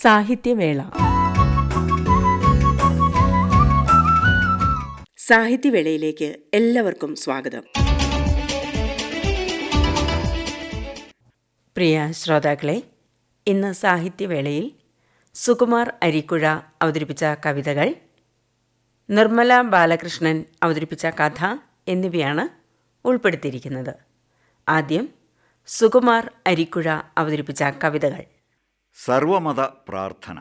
സാഹിത്യവേള. സാഹിത്യവേളയിലേക്ക് എല്ലാവർക്കും സ്വാഗതം. പ്രിയ ശ്രോതാക്കളെ ഇന്ന് സാഹിത്യവേളയിൽ സുകുമാർ അരിക്കുഴ അവതരിപ്പിച്ച കവിതകൾ നിർമ്മല ബാലകൃഷ്ണൻ അവതരിപ്പിച്ച കഥ എന്നിവയാണ് ഉൾപ്പെടുത്തിയിരിക്കുന്നത്. ആദ്യം സുകുമാർ അരിക്കുഴ അവതരിപ്പിച്ച കവിതകൾ. സർവമത പ്രാർത്ഥന.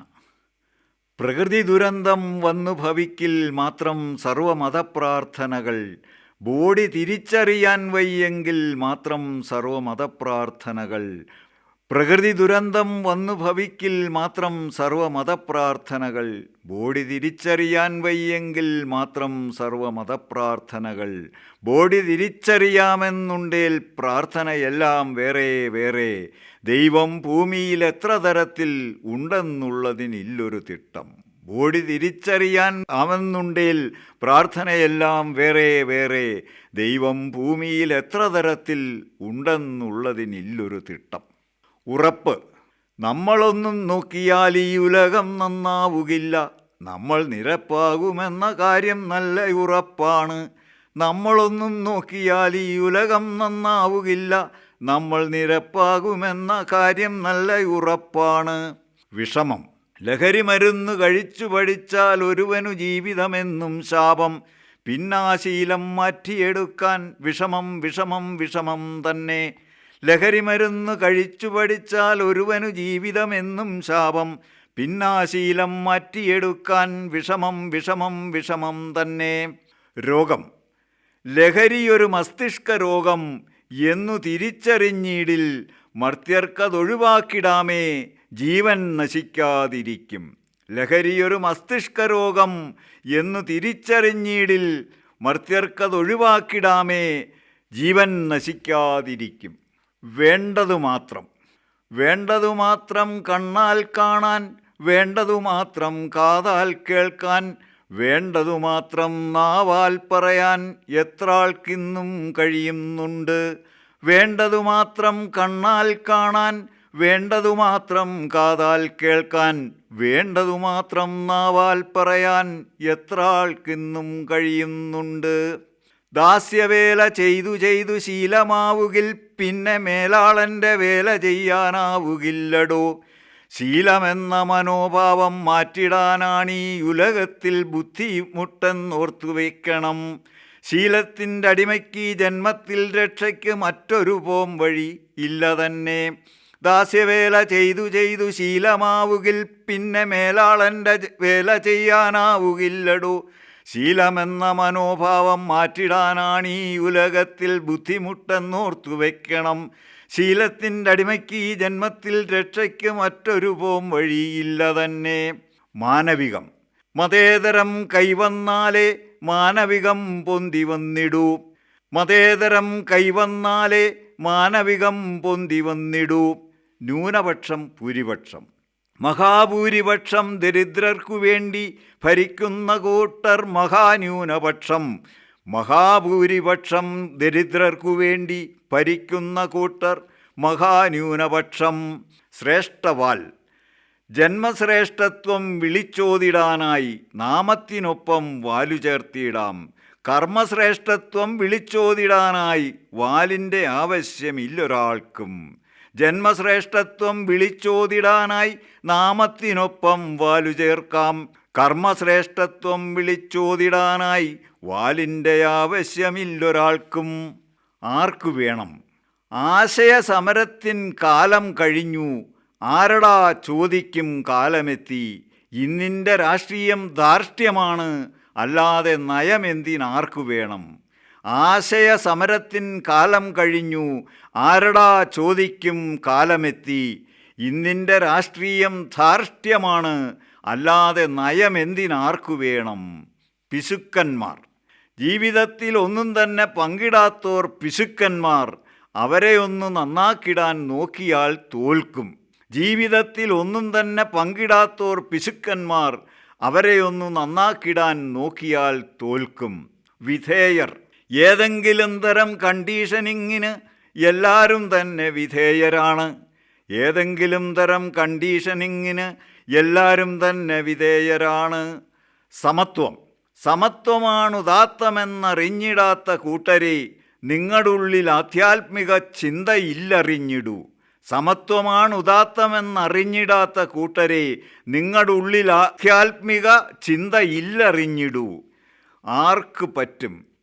പ്രകൃതി ദുരന്തം വന്നു ഭവിക്കിൽ മാത്രം സർവമത പ്രാർത്ഥനകൾ. ബോഡി തിരിച്ചറിയാൻ വയ്യെങ്കിൽ മാത്രം സർവമത പ്രാർത്ഥനകൾ. പ്രകൃതി ദുരന്തം വന്നു ഭവിക്കിൽ മാത്രം സർവമതപ്രാർത്ഥനകൾ. ബോഡി തിരിച്ചറിയാൻ വയ്യെങ്കിൽ മാത്രം സർവമതപ്രാർത്ഥനകൾ. ബോഡി തിരിച്ചറിയാമെന്നുണ്ടേൽ പ്രാർത്ഥനയെല്ലാം വേറെ വേറെ. ദൈവം ഭൂമിയിൽ എത്ര തരത്തിൽ ഉണ്ടെന്നുള്ളതിനില്ലൊരു തിട്ടം. ബോഡി തിരിച്ചറിയാൻ ആമെന്നുണ്ടേൽ പ്രാർത്ഥനയെല്ലാം വേറെ വേറെ. ദൈവം ഭൂമിയിൽ എത്ര തരത്തിൽ ഉണ്ടെന്നുള്ളതിനില്ലൊരു തിട്ടം. ഉറപ്പ്. നമ്മളൊന്നും നോക്കിയാൽ ഈ ഉലകം നന്നാവുകില്ല. നമ്മൾ നിരപ്പാകുമെന്ന കാര്യം നല്ല ഉറപ്പാണ്. നമ്മളൊന്നും നോക്കിയാൽ ഈ ഉലകം നന്നാവുകില്ല. നമ്മൾ നിരപ്പാകുമെന്ന കാര്യം നല്ല ഉറപ്പാണ്. വിഷമം. ലഹരി മരുന്ന് കഴിച്ചു പഠിച്ചാൽ ഒരുവനു ജീവിതമെന്നും ശാപം. പിന്നാശീലം മാറ്റിയെടുക്കാൻ വിഷമം വിഷമം വിഷമം തന്നെ. ലഹരി മരുന്ന് കഴിച്ചു പഠിച്ചാൽ ഒരുവനു ജീവിതമെന്നും ശാപം. പിന്നാശീലം മാറ്റിയെടുക്കാൻ വിഷമം വിഷമം വിഷമം തന്നെ. രോഗം. ലഹരിയൊരു മസ്തിഷ്ക രോഗം എന്നു തിരിച്ചറിഞ്ഞിടിൽ മർത്യർക്കതൊഴിവാക്കിടാമേ ജീവൻ നശിക്കാതിരിക്കും. ലഹരിയൊരു മസ്തിഷ്ക രോഗം എന്നു തിരിച്ചറിഞ്ഞിടിൽ മർത്യർക്കതൊഴിവാക്കിടാമേ ജീവൻ നശിക്കാതിരിക്കും. വേണ്ടതു മാത്രം. വേണ്ടതു മാത്രം കണ്ണാൽ കാണാൻ വേണ്ടതു മാത്രം കാതാൽ കേൾക്കാൻ വേണ്ടതു മാത്രം നാവാൽ പറയാൻ എത്ര ആൾക്കിന്നും കഴിയുന്നുണ്ട്. വേണ്ടതു മാത്രം കണ്ണാൽ കാണാൻ വേണ്ടതു മാത്രം കാതാൽ കേൾക്കാൻ വേണ്ടതു മാത്രം നാവാൽ പറയാൻ എത്ര ആൾക്കിന്നും കഴിയുന്നുണ്ട്. ദാസ്യവേല ചെയ്തു ചെയ്തു ശീലമാവുകിൽ പിന്നെ മേലാളന്റെ വേല ചെയ്യാനാവുകില്ലടോ. ശീലമെന്ന മനോഭാവം മാറ്റിടാനാണീ ഉലകത്തിൽ ബുദ്ധിമുട്ടെന്നോർത്തു വയ്ക്കണം ശീലത്തിന്റെ അടിമയ്ക്ക് ജന്മത്തിൽ രക്ഷയ്ക്ക് മറ്റൊരു പോം വഴി ഇല്ല തന്നെ. ദാസ്യവേല ചെയ്തു ചെയ്തു ശീലമാവുകിൽ പിന്നെ മേലാളന്റെ വേല ചെയ്യാനാവുകില്ലടോ. ശീലമെന്ന മനോഭാവം മാറ്റിടാനാണ് ഈ ഉലകത്തിൽ ബുദ്ധിമുട്ടെന്നോർത്തു വയ്ക്കണം ശീലത്തിന്റെ അടിമയ്ക്ക് ഈ ജന്മത്തിൽ രക്ഷയ്ക്ക് മറ്റൊരു പോം വഴിയില്ല തന്നെ. മാനവികം. മതേതരം കൈവന്നാലേ മാനവികം പൊന്തി വന്നിടൂ. മതേതരം കൈവന്നാലേ മാനവികം പൊന്തി വന്നിടൂ. ന്യൂനപക്ഷം ഭൂരിപക്ഷം. മഹാഭൂരിപക്ഷം ദരിദ്രർക്കു വേണ്ടി ഭരിക്കുന്ന കൂട്ടർ മഹാന്യൂനപക്ഷം. മഹാഭൂരിപക്ഷം ദരിദ്രർക്കു വേണ്ടി ഭരിക്കുന്ന കൂട്ടർ മഹാന്യൂനപക്ഷം. ശ്രേഷ്ഠവാൽ. ജന്മശ്രേഷ്ഠത്വം വിളിച്ചോതിടാനായി നാമത്തിനൊപ്പം വാലു ചേർത്തിയിടാം കർമ്മശ്രേഷ്ഠത്വം വിളിച്ചോതിടാനായി വാലിന്റെ ആവശ്യമില്ലൊരാൾക്കും. ജന്മശ്രേഷ്ഠത്വം വിളിച്ചോതിടാനായി നാമത്തിനൊപ്പം വാലു ചേർക്കാം. കർമ്മശ്രേഷ്ഠത്വം വിളിച്ചോതിടാനായി വാലിന്റെ ആവശ്യമില്ലൊരാൾക്കും ആർക്കു വേണം? ആശയസമരത്തിൻ കാലം കഴിഞ്ഞു. ആരടാ ചോദിക്കും കാലമെത്തി? ഇന്നിന്റെ രാഷ്ട്രീയം ധാർഷ്ട്യമാണ്. അല്ലാതെ നയമെന്തിനാർക്കു വേണം? ആശയസമരത്തിൻ കാലം കഴിഞ്ഞു. ആരടാ ചോദിക്കും കാലമെത്തി. ഇന്നിന്റെ രാഷ്ട്രീയം ധാർഷ്ട്യമാണ്. അല്ലാതെ നയമെന്തിനാർക്കു വേണം? പിശുക്കന്മാർ. ജീവിതത്തിൽ ഒന്നും തന്നെ പങ്കിടാത്തോർ പിശുക്കന്മാർ. അവരെ ഒന്ന് നന്നാക്കിടാൻ നോക്കിയാൽ തോൽക്കും. ജീവിതത്തിൽ ഒന്നും തന്നെ പങ്കിടാത്തോർ പിശുക്കന്മാർ. അവരെ ഒന്ന് നന്നാക്കിടാൻ നോക്കിയാൽ തോൽക്കും. വിധേയർ. ഏതെങ്കിലും തരം കണ്ടീഷനിങ്ങിന് എല്ലാവരും തന്നെ വിധേയരാണ്. ഏതെങ്കിലും തരം കണ്ടീഷനിങ്ങിന് എല്ലാവരും തന്നെ വിധേയരാണ്. സമത്വം. സമത്വമാണുദാത്തമെന്നറിഞ്ഞിടാത്ത കൂട്ടരെ നിങ്ങളുള്ളിൽ ആധ്യാത്മിക ചിന്തയില്ലറിഞ്ഞിടൂ. സമത്വമാണുദാത്തമെന്നറിഞ്ഞിടാത്ത കൂട്ടരെ നിങ്ങളുള്ളിൽ ആധ്യാത്മിക ചിന്തയില്ലറിഞ്ഞിടൂ. ആർക്ക് പറ്റും?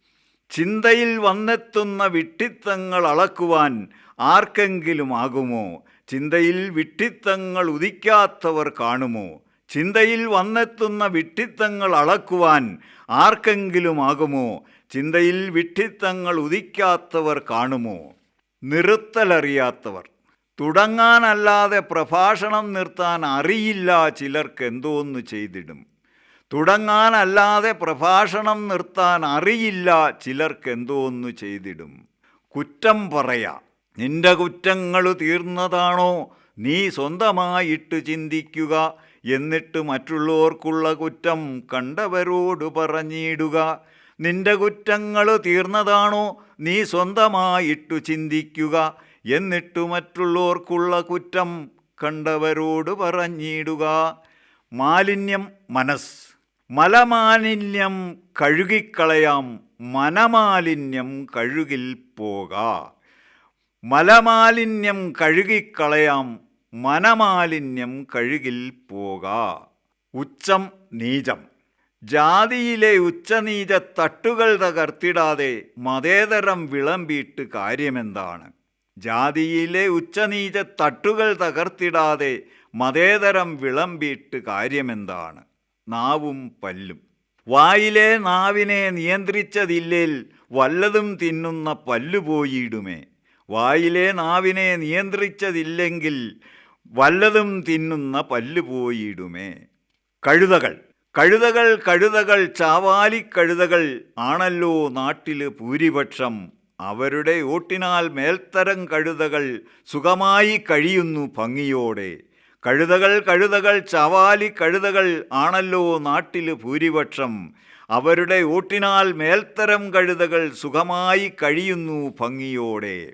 ചിന്തയിൽ വന്നെത്തുന്ന വിട്ടിത്തങ്ങൾ അളക്കുവാൻ ആർക്കെങ്കിലും ആകുമോ ചിന്തയിൽ വിട്ടിത്തങ്ങൾ ഉദിക്കാത്തവർ കാണുമോ? ചിന്തയിൽ വന്നെത്തുന്ന വിട്ടിത്തങ്ങൾ അളക്കുവാൻ ആർക്കെങ്കിലും ആകുമോ ചിന്തയിൽ വിട്ടിത്തങ്ങൾ ഉദിക്കാത്തവർ കാണുമോ? നിർത്തലറിയാത്തവർ. തുടങ്ങാനല്ലാതെ പ്രഭാഷണം നിർത്താൻ അറിയില്ല ചിലർക്ക് എന്തോന്ന് ചെയ്തിടും. തുടങ്ങാനല്ലാതെ പ്രഭാഷണം നിർത്താൻ അറിയില്ല. ചിലർക്ക് എന്തോന്ന് ചെയ്തിടും. കുറ്റം പറയാ. നിന്റെ കുറ്റങ്ങൾ തീർന്നതാണോ? നീ സ്വന്തമായിട്ട് ചിന്തിക്കുക. എന്നിട്ട് മറ്റുള്ളവർക്കുള്ള കുറ്റം കണ്ടവരോട് പറഞ്ഞിടുക. നിന്റെ കുറ്റങ്ങൾ തീർന്നതാണോ? നീ സ്വന്തമായിട്ടു ചിന്തിക്കുക. എന്നിട്ട് മറ്റുള്ളവർക്കുള്ള കുറ്റം കണ്ടവരോട് പറഞ്ഞിടുക. മാലിന്യം മനസ്സ്. മലമാലിന്യം കഴുകിക്കളയാം മനമാലിന്യം കഴുകിൽ പോക. മലമാലിന്യം കഴുകിക്കളയാം മനമാലിന്യം കഴുകിൽ പോക. ഉച്ചം നീചം. ജാതിയിലെ ഉച്ചനീച തട്ടുകൾ തകർത്തിടാതെ മതേതരം വിളമ്പിയിട്ട് കാര്യമെന്താണ്? ജാതിയിലെ ഉച്ചനീച തട്ടുകൾ തകർത്തിടാതെ മതേതരം വിളമ്പിയിട്ട് കാര്യമെന്താണ്? നാവും പല്ലും. വായിലെ നാവിനെ നിയന്ത്രിച്ചതില്ലേൽ വല്ലതും തിന്നുന്ന പല്ലുപോയിടുമേ വായിലെ നാവിനെ നിയന്ത്രിച്ചതില്ലെങ്കിൽ വല്ലതും തിന്നുന്ന പല്ലുപോയിടുമേ കഴുതകൾ. കഴുതകൾ കഴുതകൾ ചാവാലിക്കഴുതകൾ ആണല്ലോ നാട്ടിൽ ഭൂരിപക്ഷം. അവരുടെ ഓട്ടിനാൽ മേൽത്തരം കഴുതകൾ സുഖമായി കഴിയുന്നു ഭംഗിയോടെ. കഴുതകൾ കഴുതകൾ ചവാലി കഴുതകൾ ആണല്ലോ നാട്ടിൽ ഭൂരിപക്ഷം. അവരുടെ ഓട്ടിനാൽ മേൽത്തരം കഴുതകൾ സുഖമായി കഴിയുന്നു ഭംഗിയോടെ.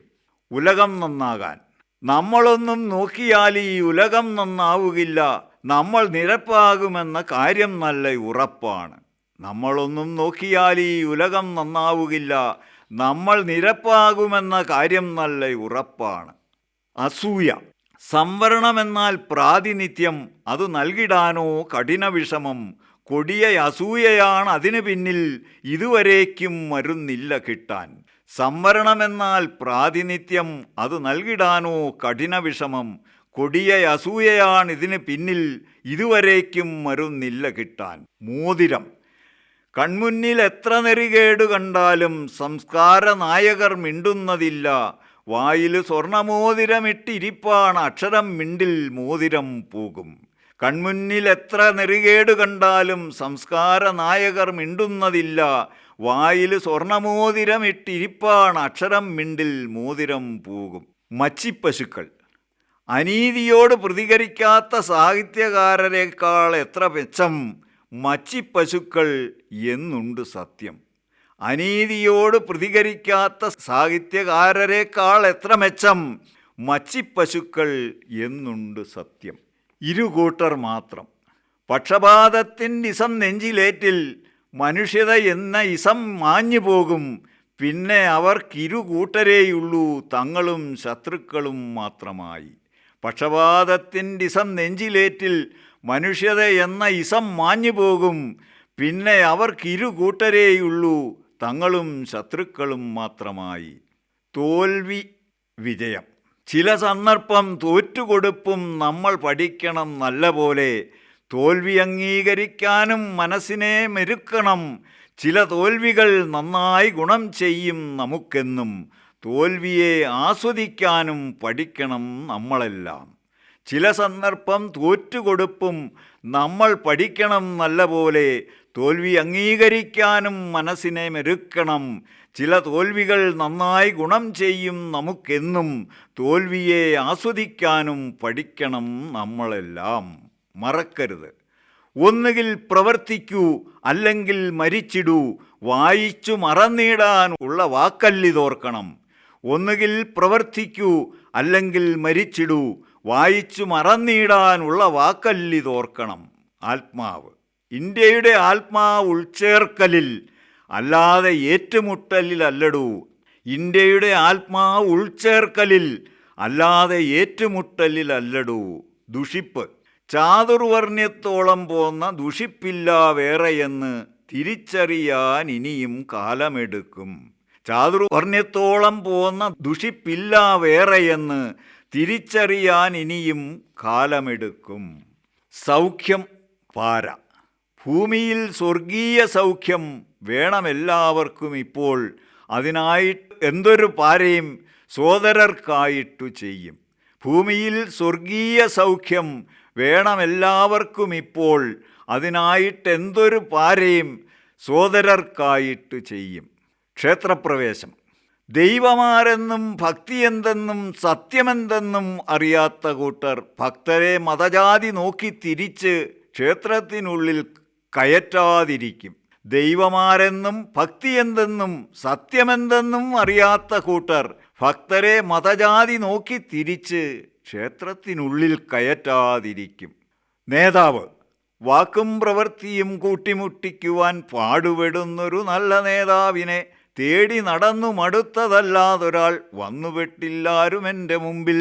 ഉലകം നന്നാകാൻ. നമ്മളൊന്നും നോക്കിയാൽ ഈ ഉലകം നന്നാവുകില്ല. നമ്മൾ നിരപ്പാകുമെന്ന കാര്യം നല്ല ഉറപ്പാണ്. നമ്മളൊന്നും നോക്കിയാൽ ഈ ഉലകം നന്നാവുകില്ല. നമ്മൾ നിരപ്പാകുമെന്ന കാര്യം നല്ല ഉറപ്പാണ്. അസൂയ. സംവരണമെന്നാൽ പ്രാതിനിധ്യം അത് നൽകിടാനോ കഠിന വിഷമം കൊടിയ അസൂയയാണ് അതിനു പിന്നിൽ ഇതുവരേക്കും മരുന്നില്ല കിട്ടാൻ. സംവരണമെന്നാൽ പ്രാതിനിധ്യം അത് നൽകിടാനോ കഠിന വിഷമം കൊടിയ അസൂയയാണ് ഇതിന് പിന്നിൽ ഇതുവരേക്കും മരുന്നില്ല കിട്ടാൻ. മോതിരം. കൺമുന്നിൽ എത്ര നെറികേട് കണ്ടാലും സംസ്കാര നായകർ മിണ്ടുന്നതില്ല. വായിൽ സ്വർണമോതിരമിട്ടിരിപ്പാണ് അക്ഷരം മിണ്ടിൽ മോതിരം പൂകും. കൺമുന്നിൽ എത്ര നെറികേട് കണ്ടാലും സംസ്കാര നായകർ മിണ്ടുന്നതില്ല. വായിൽ സ്വർണമോതിരമിട്ടിരിപ്പാണ് അക്ഷരം മിണ്ടിൽ മോതിരം പൂകും. മച്ചിപ്പശുക്കൾ. അനീതിയോട് പ്രതികരിക്കാത്ത സാഹിത്യകാരനേക്കാൾ എത്ര മെച്ചം മച്ചിപ്പശുക്കൾ എന്നുണ്ട് സത്യം. അനീതിയോട് പ്രതികരിക്കാത്ത സാഹിത്യകാരരെക്കാൾ എത്ര മെച്ചം? മച്ചിപ്പശുക്കൾ എന്നുണ്ട് സത്യം. ഇരുകൂട്ടർ മാത്രം. പക്ഷപാതത്തിന്റെ ഇസം നെഞ്ചിലേറ്റിൽ മനുഷ്യത എന്ന ഇസം മാഞ്ഞു പോകും. പിന്നെ അവർക്കിരുകൂട്ടരേയുള്ളൂ തങ്ങളും ശത്രുക്കളും മാത്രമായി. പക്ഷപാതത്തിന്റെ ഇസം നെഞ്ചിലേറ്റിൽ മനുഷ്യത എന്ന ഇസം മാഞ്ഞു പോകും. പിന്നെ അവർക്കിരു കൂട്ടരേയുള്ളൂ തങ്ങളും ശത്രുക്കളും മാത്രമായി തോൽവി വിജയം. ചില സന്ദർഭം തോറ്റുകൊടുപ്പും നമ്മൾ പഠിക്കണം നല്ല പോലെ തോൽവി അംഗീകരിക്കാനും മനസ്സിനെ മെരുക്കണം. ചില തോൽവികൾ നന്നായി ഗുണം ചെയ്യും നമുക്കെന്നും തോൽവിയെ ആസ്വദിക്കാനും പഠിക്കണം നമ്മളെല്ലാം. ചില സന്ദർഭം തോറ്റുകൊടുപ്പും നമ്മൾ പഠിക്കണം നല്ല പോലെ തോൽവി അംഗീകരിക്കാനും മനസ്സിനെ മെരുക്കണം. ചില തോൽവികൾ നന്നായി ഗുണം ചെയ്യും നമുക്കെന്നും. തോൽവിയെ ആസ്വദിക്കാനും പഠിക്കണം നമ്മളെല്ലാം. മറക്കരുത്. ഒന്നുകിൽ പ്രവർത്തിക്കൂ അല്ലെങ്കിൽ മരിച്ചിടൂ. വായിച്ചു മറന്നിടാൻ ഉള്ള വാക്കല്ലിതോർക്കണം. ഒന്നുകിൽ പ്രവർത്തിക്കൂ അല്ലെങ്കിൽ മരിച്ചിടൂ. വായിച്ചു മറന്നിടാനുള്ള വാക്കല്ലിതോർക്കണം. ആത്മാവ്. ഇന്ത്യയുടെ ആത്മാ ഉൾച്ചേർക്കലിൽ അല്ലാതെ ഏറ്റുമുട്ടലിലല്ലടൂ. ഇന്ത്യയുടെ ആത്മാ ഉൾച്ചേർക്കലിൽ അല്ലാതെ ഏറ്റുമുട്ടലിലല്ലടൂ. ദുഷിപ്പ്. ചാതുർവർണ്യത്തോളം പോന്ന ദുഷിപ്പില്ല വേറെയെന്ന് തിരിച്ചറിയാൻ ഇനിയും കാലമെടുക്കും. ചാതുർവർണ്യത്തോളം പോന്ന ദുഷിപ്പില്ല വേറെയെന്ന് തിരിച്ചറിയാൻ ഇനിയും കാലമെടുക്കും. സൗഖ്യം പാര. ഭൂമിയിൽ സ്വർഗീയ സൗഖ്യം വേണമെല്ലാവർക്കും ഇപ്പോൾ അതിനായിട്ട് എന്തൊരു പാരയും സോദരർക്കായിട്ടു ചെയ്യും. ഭൂമിയിൽ സ്വർഗീയ സൗഖ്യം വേണമെല്ലാവർക്കും ഇപ്പോൾ അതിനായിട്ട് എന്തൊരു പാരയും സോദരർക്കായിട്ട് ചെയ്യും. ക്ഷേത്രപ്രവേശം. ദൈവമാരെന്നും ഭക്തിയെന്തെന്നും സത്യമെന്തെന്നും അറിയാത്ത കൂട്ടർ ഭക്തരെ മതജാതി നോക്കി തിരിച്ച് ക്ഷേത്രത്തിനുള്ളിൽ കയറ്റാതിരിക്കും. ദൈവമാരെന്നും ഭക്തിയെന്തെന്നും സത്യമെന്തെന്നും അറിയാത്ത കൂട്ടർ ഭക്തരെ മതജാതി നോക്കി തിരിച്ച് ക്ഷേത്രത്തിനുള്ളിൽ കയറ്റാതിരിക്കും. നേതാവ് വാക്കും പ്രവൃത്തിയും കൂട്ടിമുട്ടിക്കുവാൻ പാടുപെടുന്നൊരു നല്ല നേതാവിനെ തേടി നടന്നു മടുത്തതല്ലാതൊരാൾ വന്നുപെട്ടില്ലാരും എന്റെ മുമ്പിൽ.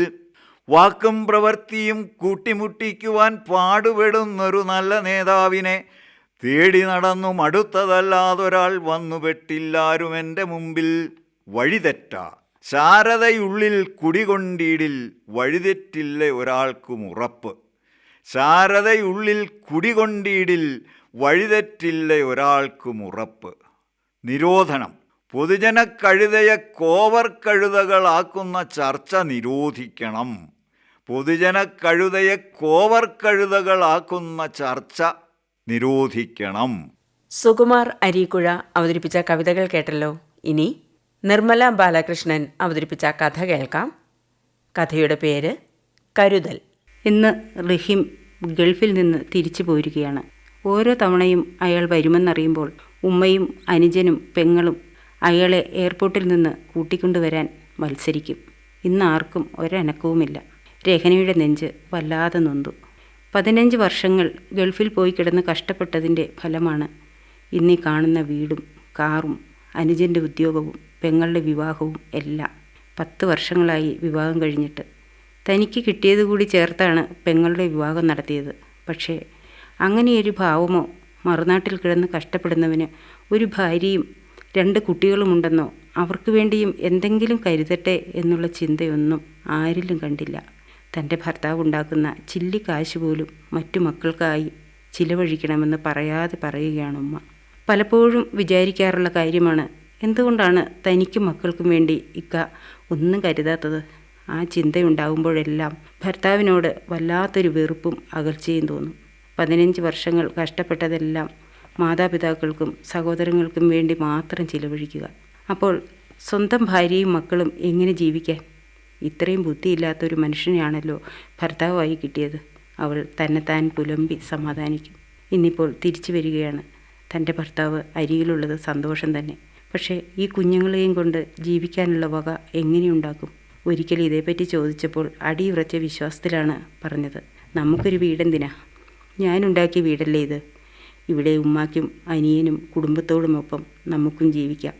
വാക്കും പ്രവൃത്തിയും കൂട്ടിമുട്ടിക്കുവാൻ പാടുപെടുന്നൊരു നല്ല നേതാവിനെ തേടി നടന്നു മടുത്തതല്ലാതൊരാൾ വന്നു പെട്ടില്ലാരും എന്റെ മുമ്പിൽ വഴിതെറ്റ. ശാരദയുള്ളിൽ കുടികൊണ്ടിടിൽ വഴിതെറ്റില്ല ഒരാൾക്കും ഉറപ്പ്. ശാരദയുള്ളിൽ കുടികൊണ്ടിടിൽ വഴിതെറ്റില്ല ഒരാൾക്കും ഉറപ്പ്. നിരോധനം. പൊതുജനക്കഴുതയെ കോവർ കഴുതകളാക്കുന്ന ചർച്ച നിരോധിക്കണം. പൊതുജനക്കഴുതയെ കോവർ കഴുതകളാക്കുന്ന ചർച്ച നിരോധിക്കണം. സുകുമാർ അരീക്കുഴ അവതരിപ്പിച്ച കവിതകൾ കേട്ടല്ലോ. ഇനി നിർമ്മല ബാലകൃഷ്ണൻ അവതരിപ്പിച്ച കഥ കേൾക്കാം. കഥയുടെ പേര് കരുതൽ. ഇന്ന് റഹീം ഗൾഫിൽ നിന്ന് തിരിച്ചു പോരുകയാണ് ഓരോ തവണയും അയാൾ വരുമെന്നറിയുമ്പോൾ ഉമ്മയും അനുജനും പെങ്ങളും അയാളെ എയർപോർട്ടിൽ നിന്ന് കൂട്ടിക്കൊണ്ടുവരാൻ മത്സരിക്കും. ഇന്ന് ആർക്കും ഒരനക്കവുമില്ല. രഹനയുടെ നെഞ്ച് വല്ലാതെ നൊന്തു. പതിനഞ്ച് വർഷങ്ങൾ ഗൾഫിൽ പോയി കിടന്ന് കഷ്ടപ്പെട്ടതിന്റെ ഫലമാണ് ഇന്നീ കാണുന്ന വീടും കാറും അനുജന്റെ ഉദ്യോഗവും പെങ്ങളുടെ വിവാഹവും എല്ലാം. പത്ത് വർഷങ്ങളായി വിവാഹം കഴിഞ്ഞിട്ട്. തനിക്ക് കിട്ടിയത് കൂടി ചേർത്താണ് പെങ്ങളുടെ വിവാഹം നടത്തിയത്. പക്ഷേ അങ്ങനെയൊരു ഭാവമോ മറുനാട്ടിൽ കിടന്ന് കഷ്ടപ്പെടുന്നവന് ഒരു ഭാര്യയും രണ്ട് കുട്ടികളുമുണ്ടെന്നോ അവർക്ക് വേണ്ടിയും എന്തെങ്കിലും കരുതട്ടെ എന്നുള്ള ചിന്തയൊന്നും ആരിലും കണ്ടില്ല. തന്റെ ഭർത്താവ് ഉണ്ടാക്കുന്ന ചില്ലി കാശ് പോലും മറ്റു മക്കൾക്കായി ചിലവഴിക്കണമെന്ന് പറയാതെ പറയുകയാണ് ഉമ്മ. പലപ്പോഴും വിചാരിക്കാറുള്ള കാര്യമാണ് എന്തുകൊണ്ടാണ് തനിക്കും മക്കൾക്കും വേണ്ടി ഇക്ക ഒന്നും കരുതാത്തത്? ആ ചിന്തയുണ്ടാകുമ്പോഴെല്ലാം ഭർത്താവിനോട് വല്ലാത്തൊരു വെറുപ്പും അകൽച്ചയും തോന്നും. പതിനഞ്ച് വർഷങ്ങൾ കഷ്ടപ്പെട്ടതെല്ലാം മാതാപിതാക്കൾക്കും സഹോദരങ്ങൾക്കും വേണ്ടി മാത്രം ചിലവഴിക്കുക. അപ്പോൾ സ്വന്തം ഭാര്യയും മക്കളും എങ്ങനെ ജീവിക്കാൻ? ഇത്രയും ബുദ്ധിയില്ലാത്തൊരു മനുഷ്യനെയാണല്ലോ ഭർത്താവായി കിട്ടിയത്. അവൾ തന്നെത്താൻ പുലമ്പി സമാധാനിക്കും. ഇന്നിപ്പോൾ തിരിച്ചു വരികയാണ്. തന്റെ ഭർത്താവ് അരികിലുള്ളത് സന്തോഷം തന്നെ. പക്ഷേ ഈ കുഞ്ഞുങ്ങളെയും കൊണ്ട് ജീവിക്കാനുള്ള വക എങ്ങനെയുണ്ടാക്കും? ഒരിക്കൽ ഇതേപ്പറ്റി ചോദിച്ചപ്പോൾ അടിയുറച്ച വിശ്വാസത്തിലാണ് പറഞ്ഞത്. നമുക്കൊരു വീടെന്തിനാ? ഞാനുണ്ടാക്കിയ വീടല്ലേ ഇത്? ഇവിടെ ഉമ്മാക്കും അനിയനും കുടുംബത്തോടുമൊപ്പം നമുക്കും ജീവിക്കാം.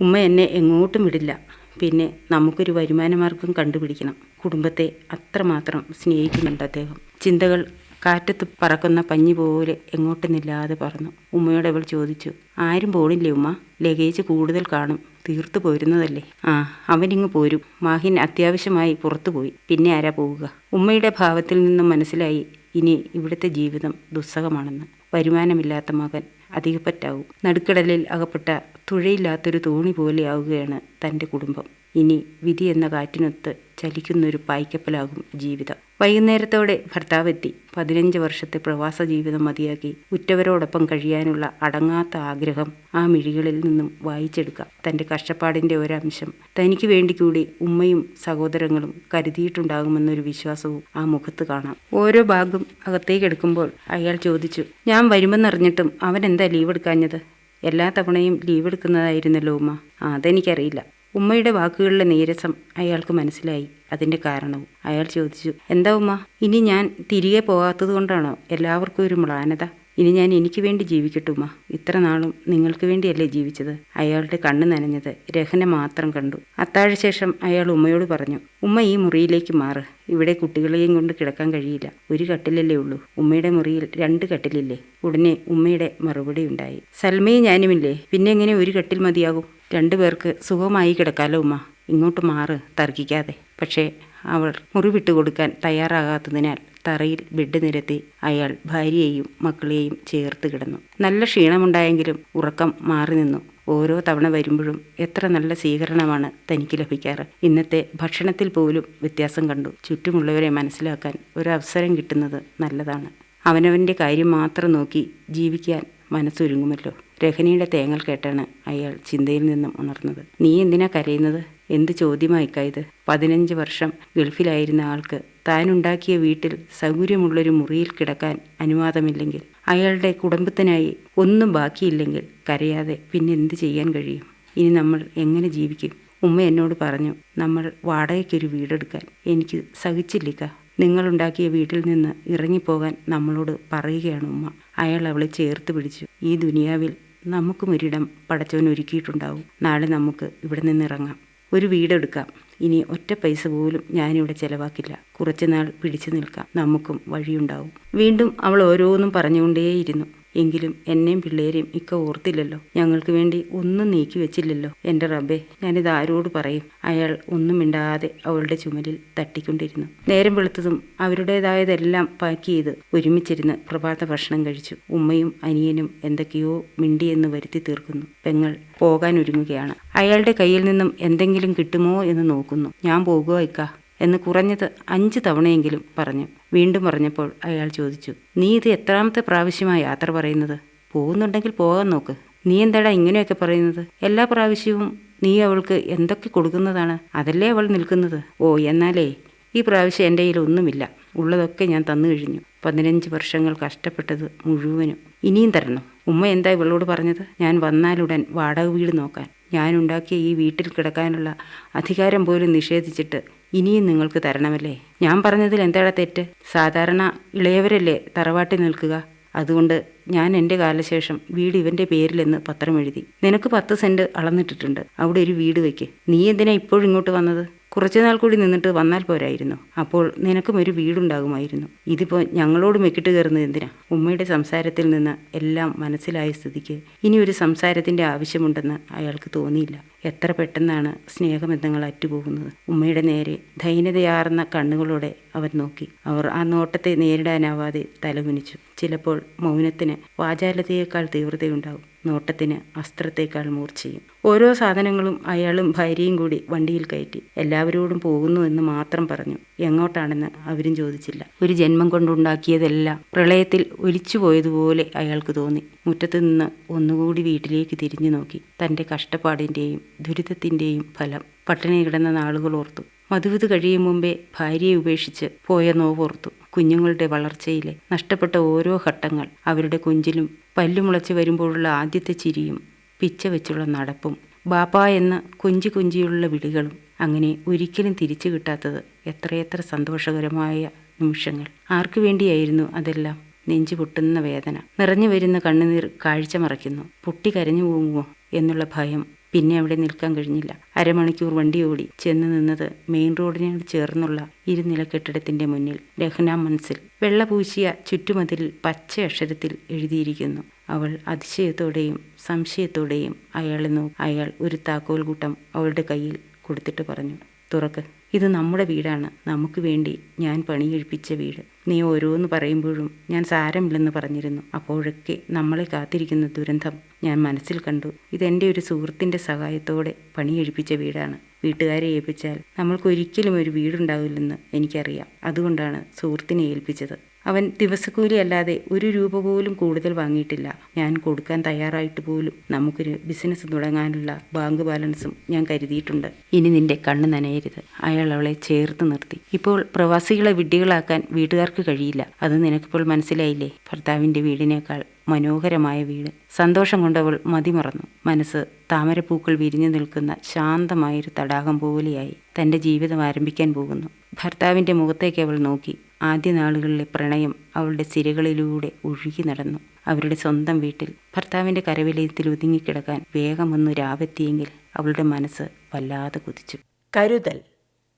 ഉമ്മ എന്നെ എങ്ങോട്ടും വിടില്ല. പിന്നെ നമുക്കൊരു വരുമാന മാർഗം കണ്ടുപിടിക്കണം. കുടുംബത്തെ അത്രമാത്രം സ്നേഹിക്കുന്നുണ്ട് അദ്ദേഹം. ചിന്തകൾ കാറ്റത്ത് പറക്കുന്ന പഞ്ഞി പോലെ എങ്ങോട്ടെന്നില്ലാതെ പറന്നു. ഉമ്മയോട് അവൾ ചോദിച്ചു ആരും പോണില്ലേ ഉമ്മ? ലഗേജ് കൂടുതൽ കാണും. തീർത്തു പോരുന്നതല്ലേ? ആ അവനിങ്ങ് പോരും. മാഹിൻ അത്യാവശ്യമായി പുറത്തുപോയി പിന്നെ ആരാ പോവുക? ഉമ്മയുടെ ഭാവത്തിൽ നിന്നും മനസ്സിലായി ഇനി ഇവിടുത്തെ ജീവിതം ദുസ്സഹമാണെന്ന്. വരുമാനമില്ലാത്ത മകൻ അധികപ്പറ്റാവും. നടുക്കടലിൽ അകപ്പെട്ട തുഴയില്ലാത്തൊരു തോണി പോലെയാവുകയാണ് തന്റെ കുടുംബം. ഇനി വിധി എന്ന കാറ്റിനൊത്ത് ചലിക്കുന്നൊരു പായ്ക്കപ്പലാകും ജീവിതം. വൈകുന്നേരത്തോടെ ഭർത്താവ് എത്തി പതിനഞ്ച് വർഷത്തെ പ്രവാസ ജീവിതം മതിയാക്കി. ഉറ്റവരോടൊപ്പം കഴിയാനുള്ള അടങ്ങാത്ത ആഗ്രഹം ആ മിഴികളിൽ നിന്നും വായിച്ചെടുക്കാം. തന്റെ കഷ്ടപ്പാടിന്റെ ഒരംശം. തനിക്ക് വേണ്ടി കൂടി ഉമ്മയും സഹോദരങ്ങളും കരുതിയിട്ടുണ്ടാകുമെന്നൊരു വിശ്വാസവും ആ മുഖത്ത് കാണാം. ഓരോ ഭാഗം അകത്തേക്ക് എടുക്കുമ്പോൾ അയാൾ ചോദിച്ചു ഞാൻ വരുമെന്നറിഞ്ഞിട്ടും അവൻ എന്താ ലീവ് എടുക്കാഞ്ഞത് എല്ലാ തവണയും ലീവ് എടുക്കുന്നതായിരുന്നല്ലോ ഉമ്മ അതെനിക്കറിയില്ല. ഉമ്മയുടെ വാക്കുകളിലെ നീരസം അയാൾക്ക് മനസ്സിലായി. അതിന്റെ കാരണവും. അയാൾ ചോദിച്ചു എന്താ ഉമ്മ? ഇനി ഞാൻ തിരികെ പോകാത്തത് കൊണ്ടാണോ? എല്ലാവർക്കും ഒരു മ്ലാനത. ഇനി ഞാൻ എനിക്ക് വേണ്ടി ജീവിക്കട്ടെ ഉമ്മ. ഇത്ര നാളും നിങ്ങൾക്ക് വേണ്ടിയല്ലേ ജീവിച്ചത്? അയാളുടെ കണ്ണ് നനഞ്ഞത് രഹനെ മാത്രം കണ്ടു. അത്താഴശേഷം അയാൾ ഉമ്മയോട് പറഞ്ഞു ഉമ്മ ഈ മുറിയിലേക്ക് മാറ്. ഇവിടെ കുട്ടികളെയും കൊണ്ട് കിടക്കാൻ കഴിയില്ല. ഒരു കട്ടിലല്ലേ ഉള്ളൂ. ഉമ്മയുടെ മുറിയിൽ രണ്ട് കട്ടിലില്ലേ? ഉടനെ ഉമ്മയുടെ മറുപടി ഉണ്ടായി. സൽമയും ഞാനുമില്ലേ? പിന്നെ എങ്ങനെ ഒരു കട്ടിൽ മതിയാകും? രണ്ടു പേർക്ക് സുഖമായി കിടക്കാലോ ഉമ്മ. ഇങ്ങോട്ട് മാറ് തർക്കിക്കാതെ. പക്ഷേ അവൾ മുറി വിട്ടുകൊടുക്കാൻ തയ്യാറാകാത്തതിനാൽ തറയിൽ ബെഡ് നിരത്തി അയാൾ ഭാര്യയെയും മക്കളെയും ചേർത്ത് കിടന്നു. നല്ല ക്ഷീണമുണ്ടായെങ്കിലും ഉറക്കം മാറി നിന്നു. ഓരോ തവണ വരുമ്പോഴും എത്ര നല്ല സ്വീകരണമാണ് തനിക്ക് ലഭിക്കാറ്. ഇന്നത്തെ ഭക്ഷണത്തിൽ പോലും വ്യത്യാസം കണ്ടു. ചുറ്റുമുള്ളവരെ മനസ്സിലാക്കാൻ ഒരവസരം കിട്ടുന്നത് നല്ലതാണ്. അവനവന്റെ കാര്യം മാത്രം നോക്കി ജീവിക്കാൻ മനസ്സൊരുങ്ങുമല്ലോ. രഹനിയുടെ തേങ്ങൽ കേട്ടാണ് അയാൾ ചിന്തയിൽ നിന്നും ഉണർന്നത്. നീ എന്തിനാ കരയുന്നത്? എന്ത് ചോദ്യമായിക്കായത് പതിനഞ്ച് വർഷം ഗൾഫിലായിരുന്ന ആൾക്ക് താനുണ്ടാക്കിയ വീട്ടിൽ സൗകര്യമുള്ളൊരു മുറിയിൽ കിടക്കാൻ അനുവാദമില്ലെങ്കിൽ അയാളുടെ കുടുംബത്തിനായി ഒന്നും ബാക്കിയില്ലെങ്കിൽ കരയാതെ പിന്നെ എന്ത് ചെയ്യാൻ കഴിയും? ഇനി നമ്മൾ എങ്ങനെ ജീവിക്കും? ഉമ്മ എന്നോട് പറഞ്ഞു നമ്മൾ വാടകയ്ക്കൊരു വീടെടുക്കാൻ. എനിക്ക് സഹിച്ചില്ലിക്ക. നിങ്ങളുണ്ടാക്കിയ വീട്ടിൽ നിന്ന് ഇറങ്ങിപ്പോകാൻ നമ്മളോട് പറയുകയാണ് ഉമ്മ. അയാൾ അവളെ ചേർത്ത് പിടിച്ചു. ഈ ദുനിയാവിൽ നമുക്കും ഒരിടം പടച്ചവൻ ഒരുക്കിയിട്ടുണ്ടാവും. നാളെ നമുക്ക് ഇവിടെ നിന്ന് ഇറങ്ങാം. ഒരു വീടെടുക്കാം. ഇനി ഒറ്റ പൈസ പോലും ഞാനിവിടെ ചെലവാക്കില്ല. കുറച്ചുനാൾ പിടിച്ചു നിൽക്കാം. നമുക്കും വഴിയുണ്ടാവും. വീണ്ടും അവൾ ഓരോന്നും പറഞ്ഞുകൊണ്ടേയിരുന്നു. എങ്കിലും എന്നെയും പിള്ളേരെയും ഇക്ക ഓർത്തില്ലല്ലോ. ഞങ്ങൾക്ക് വേണ്ടി ഒന്നും നീക്കി വെച്ചില്ലല്ലോ. എന്റെ റബ്ബെ ഞാനിത് ആരോട് പറയും? അയാൾ ഒന്നും മിണ്ടാതെ അവളുടെ ചുമലിൽ തട്ടിക്കൊണ്ടിരുന്നു. നേരം വെളുത്തതും അവരുടേതായതെല്ലാം പാക്ക് ചെയ്ത് ഒരുമിച്ചിരുന്ന് പ്രഭാത ഭക്ഷണം കഴിച്ചു. ഉമ്മയും അനിയനും എന്തൊക്കെയോ മിണ്ടിയെന്ന് വരുത്തി തീർക്കുന്നു. പെങ്ങൾ പോകാൻ ഒരുങ്ങുകയാണ്. അയാളുടെ കയ്യിൽ നിന്നും എന്തെങ്കിലും കിട്ടുമോ എന്ന് നോക്കുന്നു. ഞാൻ പോകുക ഇക്ക? എന്ന് കുറഞ്ഞത് അഞ്ച് തവണയെങ്കിലും പറഞ്ഞു. വീണ്ടും പറഞ്ഞപ്പോൾ അയാൾ ചോദിച്ചു നീ ഇത് എത്രാമത്തെ പ്രാവശ്യമായി യാത്ര പറയുന്നത്? പോകുന്നുണ്ടെങ്കിൽ പോകാൻ നോക്ക്. നീ എന്താടാ ഇങ്ങനെയൊക്കെ പറയുന്നത്? എല്ലാ പ്രാവശ്യവും നീ അവൾക്ക് എന്തൊക്കെ കൊടുക്കുന്നതാണ്? അതല്ലേ അവൾ നിൽക്കുന്നത്? ഓ എന്നാലേ ഈ പ്രാവശ്യം എന്റെ കയ്യിൽ ഒന്നുമില്ല. ഉള്ളതൊക്കെ ഞാൻ തന്നു കഴിഞ്ഞു. പതിനഞ്ച് വർഷങ്ങൾ കഷ്ടപ്പെട്ടത് മുഴുവനും ഇനിയും തരണം. ഉമ്മ എന്താ ഇവളോട് പറഞ്ഞത്? ഞാൻ വന്നാലുടൻ വാടക വീട് നോക്കാൻ. ഞാൻ ഉണ്ടാക്കിയ ഈ വീട്ടിൽ കിടക്കാനുള്ള അധികാരം പോലും നിഷേധിച്ചിട്ട് ഇനിയും നിങ്ങൾക്ക് തരണമല്ലേ? ഞാൻ പറഞ്ഞതിൽ എന്താണ് തെറ്റ്? സാധാരണ ഇളയവരല്ലേ തറവാട്ടിൽ നിൽക്കുക. അതുകൊണ്ട് ഞാൻ എന്റെ കാലശേഷം വീട് ഇവന്റെ പേരിലെന്ന് പത്രം എഴുതി. നിനക്ക് പത്ത് സെന്റ് അളന്നിട്ടിട്ടുണ്ട്. അവിടെ ഒരു വീട് വയ്ക്ക്. നീ എന്തിനാ ഇപ്പോഴിങ്ങോട്ട് വന്നത്? കുറച്ചുനാൾ കൂടി നിന്നിട്ട് വന്നാൽ പോരായിരുന്നു. അപ്പോൾ നിനക്കും ഒരു വീടുണ്ടാകുമായിരുന്നു. ഇതിപ്പോൾ ഞങ്ങളോട് മെക്കിട്ട് കയറുന്നത് എന്തിനാ? ഉമ്മയുടെ സംസാരത്തിൽ നിന്ന് എല്ലാം മനസ്സിലായ സ്ഥിതിക്ക് ഇനി ഒരു സംസാരത്തിന്റെ ആവശ്യമുണ്ടെന്ന് അയാൾക്ക് തോന്നിയില്ല. എത്ര പെട്ടെന്നാണ് സ്നേഹബന്ധങ്ങൾ അറ്റുപോകുന്നത്. ഉമ്മയുടെ നേരെ ദൈനതയാർന്ന കണ്ണുകളോടെ അവർ നോക്കി. അവർ ആ നോട്ടത്തെ നേരിടാനാവാതെ തലകുനിച്ചു. ചിലപ്പോൾ മൗനത്തിന് വാചാലതയേക്കാൾ തീവ്രതയുണ്ടാവും. നോട്ടത്തിന് അസ്ത്രത്തേക്കാൾ മൂർച്ചയും. ഓരോ സാധനങ്ങളും അയാളും ഭാര്യയും കൂടി വണ്ടിയിൽ കയറ്റി എല്ലാവരോടും പോകുന്നു എന്ന് മാത്രം പറഞ്ഞു. എങ്ങോട്ടാണെന്ന് അവരും ചോദിച്ചില്ല. ഒരു ജന്മം കൊണ്ടുണ്ടാക്കിയതെല്ലാം പ്രളയത്തിൽ ഒലിച്ചുപോയതുപോലെ അയാൾക്ക് തോന്നി. മുറ്റത്ത് നിന്ന് ഒന്നുകൂടി വീട്ടിലേക്ക് തിരിഞ്ഞു നോക്കി. തന്റെ കഷ്ടപ്പാടിന്റെയും ദുരിതത്തിന്റെയും ഫലം പട്ടിണി കിടന്ന നാളുകൾ ഓർത്തു. മധുവിത് കഴിയും മുമ്പേ ഭാര്യയെ ഉപേക്ഷിച്ച് പോയ നോവോർത്തു കുഞ്ഞുങ്ങളുടെ വളർച്ചയിലെ നഷ്ടപ്പെട്ട ഓരോ ഘട്ടങ്ങൾ അവരുടെ കുഞ്ചിലും പല്ലുമുളച്ച് വരുമ്പോഴുള്ള ആദ്യത്തെ ചിരിയും പിച്ച വെച്ചുള്ള നടപ്പും ബാപ്പ എന്ന കുഞ്ചി കുഞ്ചിയുള്ള വിളികളും അങ്ങനെ ഒരിക്കലും തിരിച്ചു കിട്ടാത്തത് എത്രയെത്ര സന്തോഷകരമായ നിമിഷങ്ങൾ. ആർക്കു വേണ്ടിയായിരുന്നു അതെല്ലാം? നെഞ്ചു പൊട്ടുന്ന വേദന. നിറഞ്ഞു വരുന്ന കണ്ണുനീർ കാഴ്ച മറയ്ക്കുന്നു. പൊട്ടി കരഞ്ഞു പോകുമോ എന്നുള്ള ഭയം പിന്നെ അവിടെ നിൽക്കാൻ കഴിഞ്ഞില്ല. അരമണിക്കൂർ വണ്ടി ഓടി ചെന്ന് നിന്നത് മെയിൻ റോഡിനോട് ചേർന്നുള്ള ഇരുനില കെട്ടിടത്തിന്റെ മുന്നിൽ രഹ്ന മൻസിൽ. വെള്ളപൂശിയ ചുറ്റുമതിലിൽ പച്ച അക്ഷരത്തിൽ എഴുതിയിരിക്കുന്നു. അവൾ അതിശയത്തോടെയും സംശയത്തോടെയും അയാളെ നോ അയാൾ ഒരു താക്കോൽ കൂട്ടം അവളുടെ കയ്യിൽ കൊടുത്തിട്ട് പറഞ്ഞു. തുറക്ക്. ഇത് നമ്മുടെ വീടാണ്. നമുക്ക് വേണ്ടി ഞാൻ പണിയെഴുപ്പിച്ച വീട്. നീ ഓരോന്ന് പറയുമ്പോഴും ഞാൻ സാരമില്ലെന്ന് പറഞ്ഞിരുന്നു. അപ്പോഴൊക്കെ നമ്മളെ കാത്തിരിക്കുന്ന ദുരന്തം ഞാൻ മനസ്സിൽ കണ്ടു. ഇതെന്റെ ഒരു സുഹൃത്തിന്റെ സഹായത്തോടെ പണിയെഴുപ്പിച്ച വീടാണ്. വീട്ടുകാരെ ഏൽപ്പിച്ചാൽ നമ്മൾക്കൊരിക്കലും ഒരു വീടുണ്ടാവില്ലെന്ന് എനിക്കറിയാം. അതുകൊണ്ടാണ് സുഹൃത്തിനെ ഏൽപ്പിച്ചത്. അവൻ ദിവസക്കൂലി അല്ലാതെ ഒരു രൂപ പോലും കൂടുതൽ വാങ്ങിയിട്ടില്ല. ഞാൻ കൊടുക്കാൻ തയ്യാറായിട്ട് പോലും നമുക്കൊരു ബിസിനസ് തുടങ്ങാനുള്ള ബാങ്ക് ബാലൻസും ഞാൻ കരുതിയിട്ടുണ്ട്. ഇനി നിന്റെ കണ്ണ് നനയരുത്. അയാൾ അവളെ ചേർത്ത് നിർത്തി. ഇപ്പോൾ പ്രവാസികളെ വിഡ്ഢികളാക്കാൻ വീട്ടുകാർക്ക് കഴിയില്ല. അത് നിനക്കിപ്പോൾ മനസ്സിലായില്ലേ? ഭർത്താവിന്റെ വീടിനേക്കാൾ മനോഹരമായ വീട്. സന്തോഷം കൊണ്ടവൾ മതിമറന്നു. മനസ്സ് താമരപ്പൂക്കൾ വിരിഞ്ഞു നിൽക്കുന്ന ശാന്തമായൊരു തടാകം പോലെയായി തന്റെ ജീവിതം ആരംഭിക്കാൻ പോകുന്നു. ഭർത്താവിന്റെ മുഖത്തേക്ക് അവൾ നോക്കി. ആദ്യ നാളുകളിലെ പ്രണയം അവളുടെ സിരകളിലൂടെ ഒഴുകി നടന്നു. അവരുടെ സ്വന്തം വീട്ടിൽ ഭർത്താവിന്റെ കരവിലയത്തിൽ ഒതുങ്ങിക്കിടക്കാൻ വേഗമൊന്നു രാവെത്തിയെങ്കിൽ അവളുടെ മനസ്സ് വല്ലാതെ കുതിച്ചു. കരുതൽ.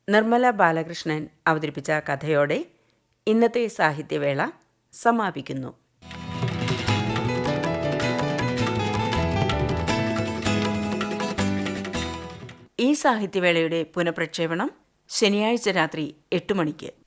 നിർമ്മല ബാലകൃഷ്ണൻ അവതരിപ്പിച്ച കഥയോടെ ഇന്നത്തെ സാഹിത്യവേള സമാപിക്കുന്നു. ഈ സാഹിത്യവേളയുടെ പുനഃപ്രക്ഷേപണം ശനിയാഴ്ച രാത്രി എട്ട് മണിക്ക്.